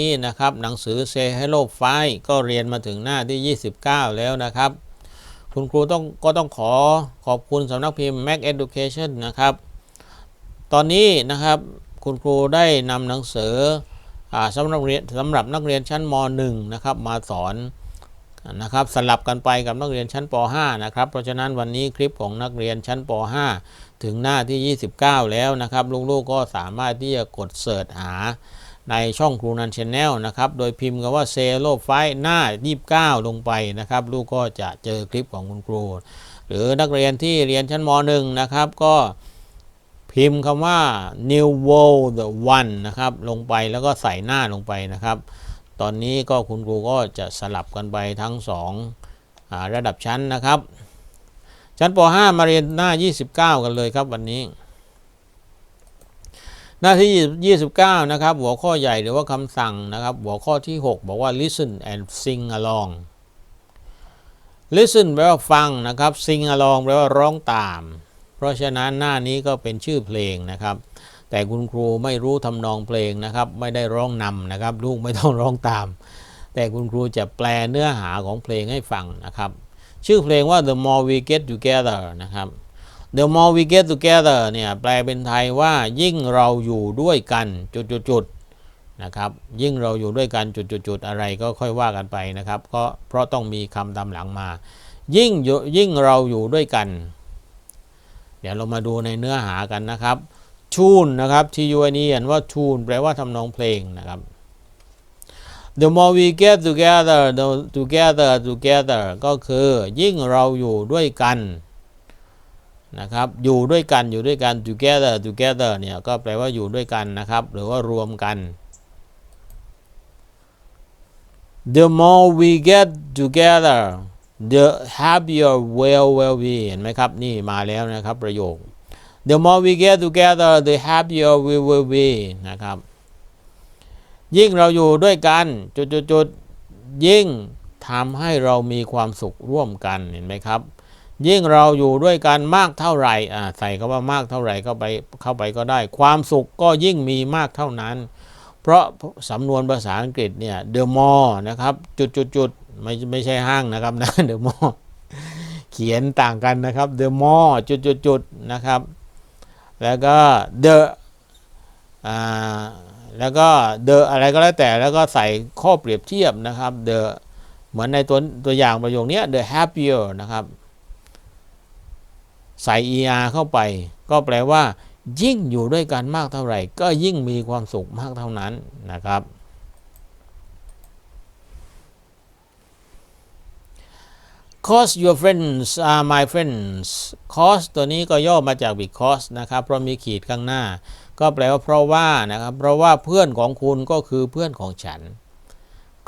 นี้นะครับหนังสือ Say Hello Five ก็เรียนมาถึงหน้าที่ 29 แล้วนะครับ คุณครูต้องก็ต้องขอขอบคุณสำนักพิมพ์ Mac Education นะครับ ตอนนี้นะครับคุณครูได้นำหนังสือสำหรับเรียนสำหรับนักเรียนชั้นม .1 นะครับมาสอนนะครับสลับกันไปกับนักเรียนชั้นป .5 นะครับ เพราะฉะนั้นวันนี้คลิปของนักเรียนชั้นป .5 ถึงหน้าที่ 29 แล้วนะครับ ลูกๆก็สามารถที่จะกดเสิร์ชหา ในช่องครูนันชแนลนะครับ โดยพิมพ์คำว่าเซโลไฟหน้า 29 ลงไปนะครับ ลูกก็จะเจอคลิปของคุณครู หรือนักเรียนที่เรียนชั้นม .1 นะครับ ก็พิมพ์คำว่า new world one นะครับ ลงไปแล้วก็ใส่หน้าลงไปนะครับ ตอนนี้ก็คุณครูก็จะสลับกันไปทั้ง2อระดับชั้นนะครับ ชั้นป .5 มาเรียนหน้า 29 กันเลยครับวันนี้ หน้าที่ 29 นะครับ หัวข้อใหญ่หรือว่าคำสั่งนะครับ หัวข้อที่ 6 บอกว่า listen and sing along listen แปลว่าฟังนะครับ sing along แปลว่าร้องตาม เพราะฉะนั้นหน้านี้ก็เป็นชื่อเพลงนะครับ แต่คุณครูไม่รู้ทำนองเพลงนะครับ ไม่ได้ร้องนำนะครับ ลูกไม่ต้องร้องตาม แต่คุณครูจะแปลเนื้อหาของเพลงให้ฟังนะครับ ชื่อเพลงว่า the more we get together นะครับ The more we get together เนี่ยแปลเป็นไทยว่ายิ่งเราอยู่ด้วยกันจุดๆนะครับยิ่งเราอยู่ด้วยกันจุดๆอะไรก็ค่อยว่ากันไปนะครับก็เพราะต้องมีคำตามหลังมา ยิ่งยิ่งเราอยู่ด้วยกัน เดี๋ยวเรามาดูในเนื้อหากันนะครับทูนนะครับ T U N E อ่านว่าทูนแปลว่าทำนองเพลงนะครับ The more we get together the together together ก็คือยิ่งเราอยู่ด้วยกัน นะครับอยู่ด้วยกันอยู่ด้วยกัน together together เนี่ยก็แปลว่าอยู่ด้วยกันนะครับ หรือว่ารวมกัน the more we get together the happier will will be เห็นไหมครับ นี่มาแล้วนะครับประโยค the more we get together the happier we will be นะครับ ยิ่งเราอยู่ด้วยกันจุดๆๆยิ่งทำให้เรามีความสุขร่วมกันเห็นไหมครับ ยิ่งเราอยู่ด้วยกันมากเท่าไหร่อ่าใส่คำว่ามากเท่าไหร่เข้าไปเข้าไปก็ได้ ความสุขก็ยิ่งมีมากเท่านั้น เพราะสำนวนภาษาอังกฤษเนี่ย the more นะครับจุดจุดจุดไม่ไม่ใช่ห้างนะครับนะ the more เขียนต่างกันนะครับ the more จุดจุดจุดนะครับ แล้วก็ the อ่าแล้วก็ the อะไรก็แล้วแต่แล้วก็ใส่ข้อเปรียบเทียบนะครับ the เหมือนในตัวตัวอย่างประโยคนี้ the happier นะครับ ใส่ er เข้าไป ก็แปลว่า ยิ่งอยู่ด้วยกันมากเท่าไหร่ ก็ยิ่งมีความสุขมากเท่านั้นนะครับ cause your friends are my friends cause ตัวนี้ก็ย่อมาจาก because นะครับ เพราะมีขีดข้างหน้า ก็แปลว่าเพราะว่านะครับ เพราะว่าเพื่อนของคุณก็คือเพื่อนของฉัน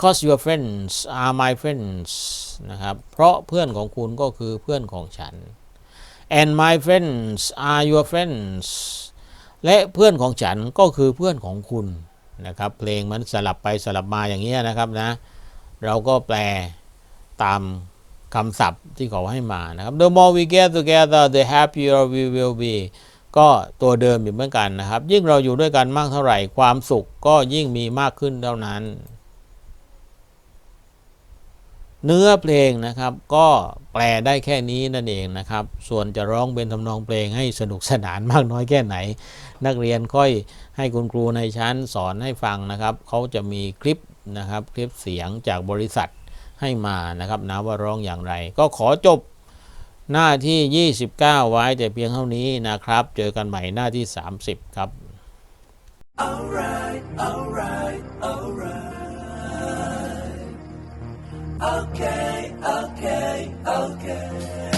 cause your friends are my friends นะครับ เพราะเพื่อนของคุณก็คือเพื่อนของฉัน and my friends are your friends และเพื่อนของฉันก็คือเพื่อนของคุณนะครับ เพลงมันสลับไปสลับมาอย่างนี้ยนะครับนะ เราก็แปลตามคำศัพท์ที่เขาให้มานะครับ the more we get together the happier we will be ก็ตัวเดิมอยู่เหมือนกันนะครับ ยิ่งเราอยู่ด้วยกันมากเท่าไหร่ ความสุขก็ยิ่งมีมากขึ้นเท่านั้น เนื้อเพลงนะครับก็แปลได้แค่นี้นั่นเองนะครับ ส่วนจะร้องเป็นทำนองเพลงให้สนุกสนานมากน้อยแค่ไหน นักเรียนค่อยให้คุณครูในชั้นสอนให้ฟังนะครับเขาจะมีคลิปนะครับคลิปเสียงจากบริษัทให้มานะครับนะว่าร้องอย่างไร ก็ขอจบหน้าที่ 29 ไว้แต่เพียงเท่านี้นะครับ เจอกันใหม่หน้าที่ 30 ครับ Alright, alright, alright. Okay, okay, okay.